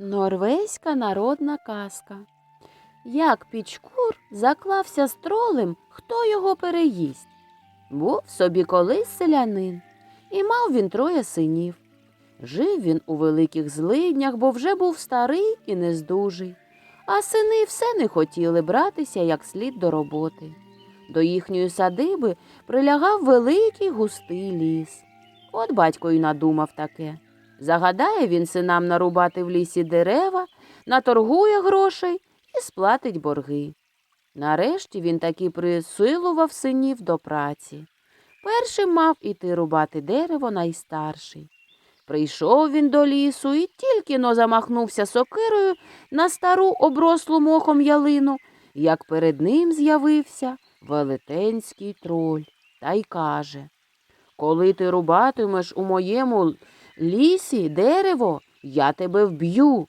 Норвезька народна казка. Як Пічкур заклався з тролем, хто його переїсть? Був собі колись селянин, і мав він троє синів. Жив він у великих злиднях, бо вже був старий і нездужий, а сини все не хотіли братися як слід до роботи. До їхньої садиби прилягав великий густий ліс. От батько й надумав таке. Загадає він синам нарубати в лісі дерева, наторгує грошей і сплатить борги. Нарешті він таки присилував синів до праці. Першим мав іти рубати дерево найстарший. Прийшов він до лісу і тільки но замахнувся сокирою на стару оброслу мохом ялину, як перед ним з'явився велетенський троль та й каже Коли ти рубатимеш у моєму лісі дерево, я тебе вб'ю.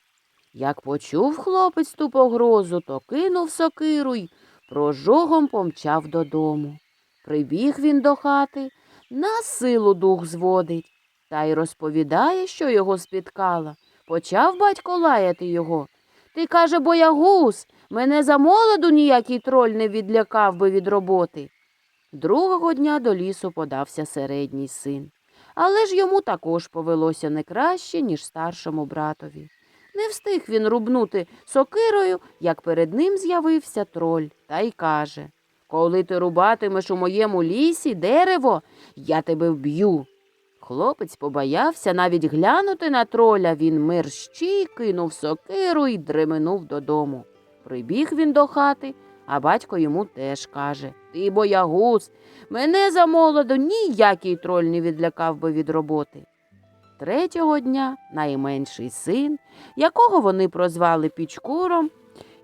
Як почув хлопець ту погрозу, то кинув сокиру й прожогом помчав додому. Прибіг він до хати, на силу дух зводить, та й розповідає, що його спіткало. Почав батько лаяти його. Ти, каже, боягуз, мене за молоду ніякий троль не відлякав би від роботи. Другого дня до лісу подався середній син. Але ж йому також повелося не краще, ніж старшому братові. Не встиг він рубнути сокирою, як перед ним з'явився троль, та й каже Коли ти рубатимеш у моєму лісі дерево, я тебе вб'ю. Хлопець побоявся навіть глянути на троля, він мерщій кинув сокиру і дременув додому. Прибіг він до хати, а батько йому теж каже Ти боягуз, мене за молоду ніякий троль не відлякав би від роботи. Третього дня найменший син, якого вони прозвали Пічкуром,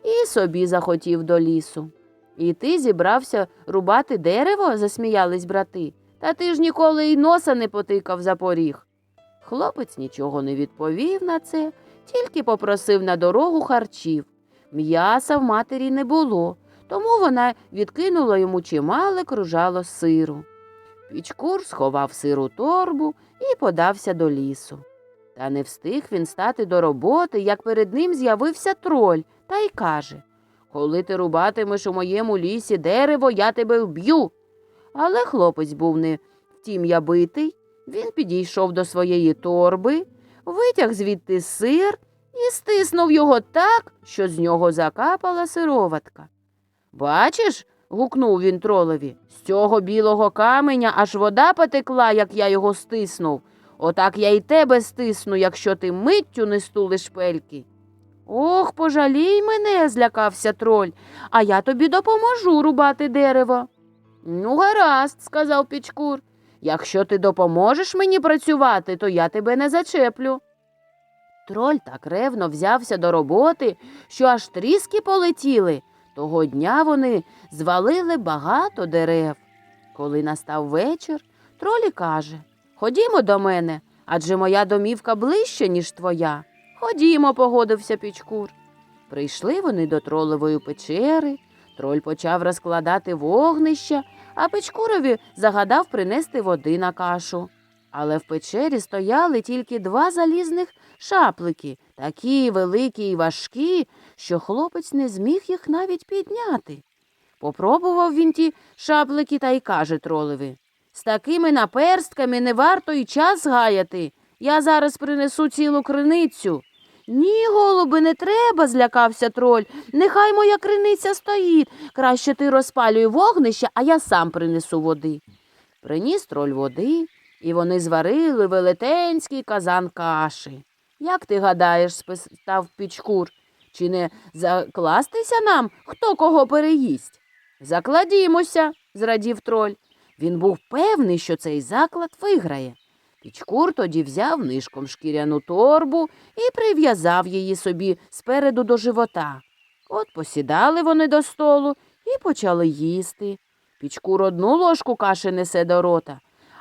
і собі захотів до лісу. І ти зібрався рубати дерево, засміялись брати, та ти ж ніколи й носа не потикав за поріг. Хлопець нічого не відповів на це, тільки попросив на дорогу харчів. М'яса в матері не було, тому вона відкинула йому чимале кружало сиру. Пічкур сховав сиру торбу і подався до лісу. Та не встиг він стати до роботи, як перед ним з'явився троль, та й каже Коли ти рубатимеш у моєму лісі дерево, я тебе вб'ю. Але хлопець був не втім я битий. Він підійшов до своєї торби, витяг звідти сир і стиснув його так, що з нього закапала сироватка. Бачиш, гукнув він тролові, з цього білого каменя аж вода потекла, як я його стиснув. Отак я й тебе стисну, якщо ти миттю не стулиш пельки. Ох, пожалій мене, злякався троль, а я тобі допоможу рубати дерево. Ну, гаразд, сказав Пічкур. Якщо ти допоможеш мені працювати, то я тебе не зачеплю. Троль так ревно взявся до роботи, що аж тріски полетіли. Того дня вони звалили багато дерев. Коли настав вечір, тролі каже Ходімо до мене, адже моя домівка ближче, ніж твоя. Ходімо, погодився Пічкур. Прийшли вони до тролової печери. Троль почав розкладати вогнища, а Печкурові загадав принести води на кашу. Але в печері стояли тільки два залізних шаплики, такі великі і важкі, що хлопець не зміг їх навіть підняти. Попробував він ті шаплики та й каже тролеві З такими наперстками не варто й час гаяти. Я зараз принесу цілу криницю. Ні, голуби, не треба, злякався троль. Нехай моя криниця стоїть. Краще ти розпалюй вогнище, а я сам принесу води. Приніс троль води, і вони зварили велетенський казан каші. Як ти гадаєш, спитав Пічкур, чи не закластися нам, хто кого переїсть? Закладімося, зрадів троль. Він був певний, що цей заклад виграє. Пічкур тоді взяв нишком шкіряну торбу і прив'язав її собі спереду до живота. От посідали вони до столу і почали їсти. Пічкур одну ложку каші несе до рота,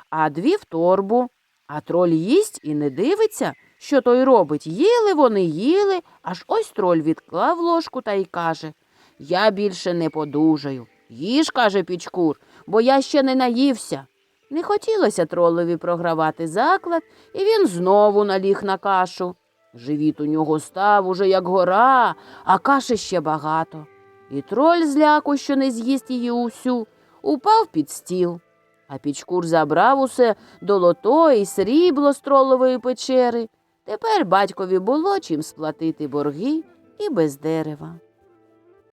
а дві в торбу. А троль їсть і не дивиться, що той робить. Їли вони, їли, аж ось троль відклав ложку та й каже Я більше не подужаю. Їж, каже Пічкур, бо я ще не наївся. Не хотілося тролові програвати заклад, і він знову наліг на кашу. Живіт у нього став уже як гора, а каші ще багато. І троль зляку, що не з'їсть її усю, упав під стіл. А Пічкур забрав усе долото і срібло з тролової печери. Тепер батькові було чим сплатити борги і без дерева.